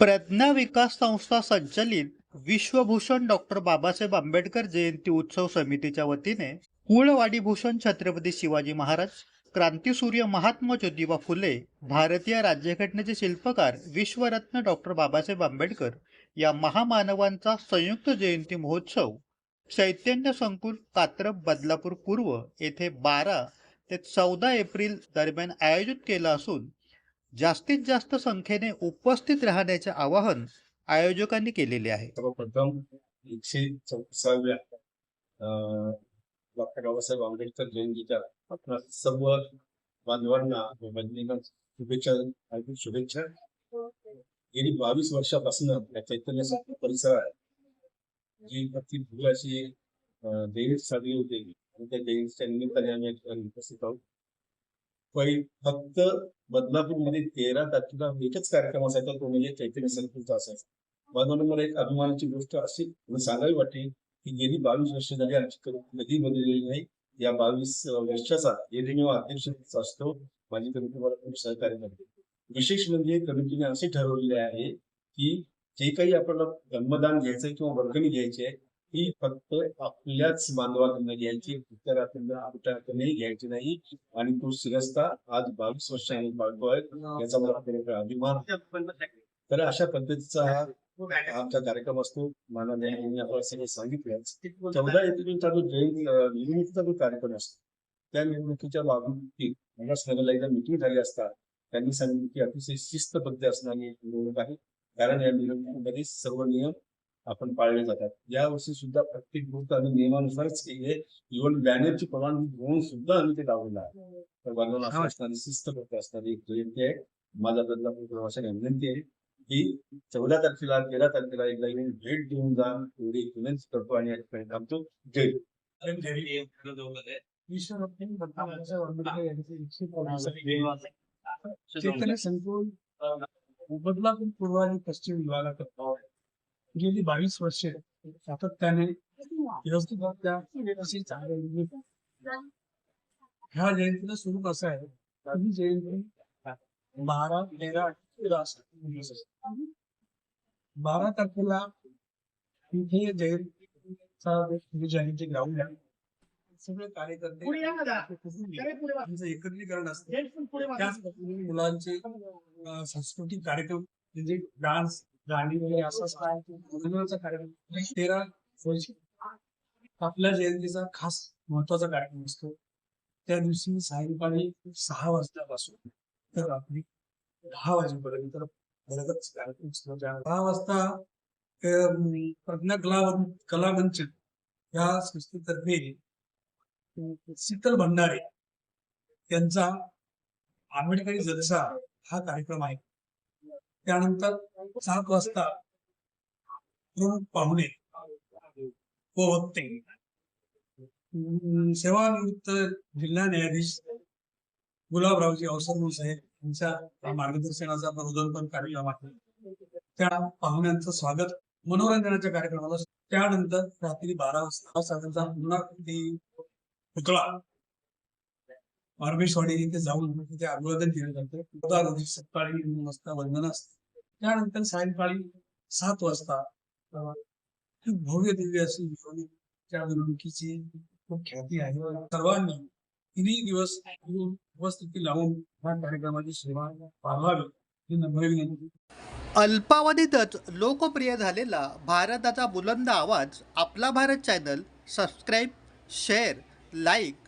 प्रज्ञा विकास संस्था संचलित विश्वभूषण डॉक्टर बाबासाहेब आंबेडकर जयंती उत्सव समितीच्या वतीने कुळवाडी भूषण छत्रपती शिवाजी महाराज क्रांतीसूर्य महात्मा ज्योतिबा फुले भारतीय राज्यघटनेचे शिल्पकार विश्वरत्न डॉक्टर बाबासाहेब आंबेडकर या महामानवांचा संयुक्त जयंती महोत्सव चैतन्य संकुल कात्रप बदलापूर पूर्व येथे बारा ते चौदा एप्रिल दरम्यान आयोजित केला असून जास्तीत जास्त संख्येने उपस्थित राहण्याचे आवाहन आयोजकांनी केलेले आहे. सर्वप्रथम एकशे चौतीसाव्या डॉक्टर बाबासाहेब आंबेडकर जयंतीच्या आपल्या सर्व बांधवांना व शुभेच्छा शुभेच्छा. गेली बावीस वर्षापासून या चैतन्य संकुल परिसरात जी अति भूल अशी अं, जयंती साजरी होते. आणि त्या जयंतीच्या निमित्ताने आम्ही उपस्थित आहोत. पै फक्त बदलापूरमध्ये तेरा तारखेला एकच कार्यक्रम असायचा तो म्हणजे चैतन्य संकुलचा असायचा. म्हणून मला एक अभिमानाची गोष्ट अशी सांगावी वाटते की गेली बावीस वर्ष झाली आमची कधी बदललेली नाही. या बावीस वर्षाचा एकमेव अध्यक्ष असतो माझी कमिटी मला खूप सहकार्य करते. विशेष म्हणजे कमिटीने असे ठरवलेले आहे की जे काही आपल्याला जन्मदान घ्यायचं किंवा वर्गणी घ्यायची आहे ही फक्त आपल्याच बांधवाकडनं घ्यायची इतरांकडून कुठल्याकडूनही घ्यायची नाही. आणि तो शिरस्ता आज बावीस वर्षांनी बाळगतोय याचा मला खरोखर अभिमान तर अशा पद्धतीचा हा आमचा कार्यक्रम असतो. मला न्यायालयाने आपण सगळं सांगितलं. चौदा एप्रिलचा जो जैन निवडणुकीचा जो कार्यक्रम असतो त्या निवडणुकीच्या बाबतीत नगरला एकदा मिटिंग झाली असता त्यांनी सांगितलं की अतिशय शिस्तबद्ध असणारी निवडणूक आहे. कारण या निवडणुकीमध्ये सर्व नियम आपण पाळले जातात. यावर्षी सुद्धा प्रत्येक गोष्ट आम्ही नियमानुसारच केली आहे इव्हन बॅनरची परवानगी घेऊन सुद्धा आम्ही ते लावलेलं आहे. तर बांधवांना असं असणारी शिस्तबद्ध असणारी एक जयंती आहे. माझा बदलापूर प्रवाशांना विनंती आहे की चौदा तारखेला तेरा तारखेला एकदा येऊन भेट देऊन जा. एवढी एक विनंती करतो आणि या ठिकाणी थांबतो जय चैतन्य संकुल बदलापूर पूर्व आणि पश्चिम विभागात गेली बावीस वर्षे. सातत्याने ह्या जयंतीचं स्वरूप असं आहे? ही जयंती. बारा तेरा. बारा तारखेला इथे जयंतीचा जयंती ग्राउंड आहे सगळे कार्यकर्ते एकत्रीकरण असते. त्याच मुलांचे सांस्कृतिक कार्यक्रम म्हणजे डान्स गाणी वगैरे असं काय मनोरंजनाचा कार्यक्रम. तेरा आपल्या जयंतीचा खास महत्त्वाचा कार्यक्रम असतो. त्या दिवशी सायंकाळी सहा वाजल्यापासून तर रात्री दहा वाजेपर्यंत बरगच कार्यक्रम असतो. दहा वाजता प्रज्ञा कला कला मंच या संस्थेतर्फे शीतल भंडारे यांचा आंबेडकरी जलसा हा कार्यक्रम आहे. त्यानंतर सात वाजता प्रमुख पाहुणे व वक्ते सेवानिवृत्त जिल्हा न्यायाधीश गुलाबरावजी अवसरमूल साहेब यांच्या मार्गदर्शनाचा प्रबोधन कार्यक्रम आहे. त्या पाहुण्यांचं स्वागत. मनोरंजनाच्या कार्यक्रमाला त्यानंतर रात्री बारा वाजता साधारणतः पुन्हा ती पुतळा मार्गेश्वाडी इथे जाऊन म्हणजे तिथे अभिवादन केलं जातं. सकाळी नऊ वाजता वंदन असते. त्यानंतर सायंकाळी सात वाजता भव्य दिव्य अशी मिरवणूक त्या मिरवणुकीची खूप ख्याती आहे. सर्वांनी तिन्ही दिवस उपस्थिती लावून या कार्यक्रमाची सेवा पाहावी ही नम्र विनंती. अल्पावधीतच लोकप्रिय झालेला भारताचा बुलंद आवाज आपला Bharat channel subscribe share like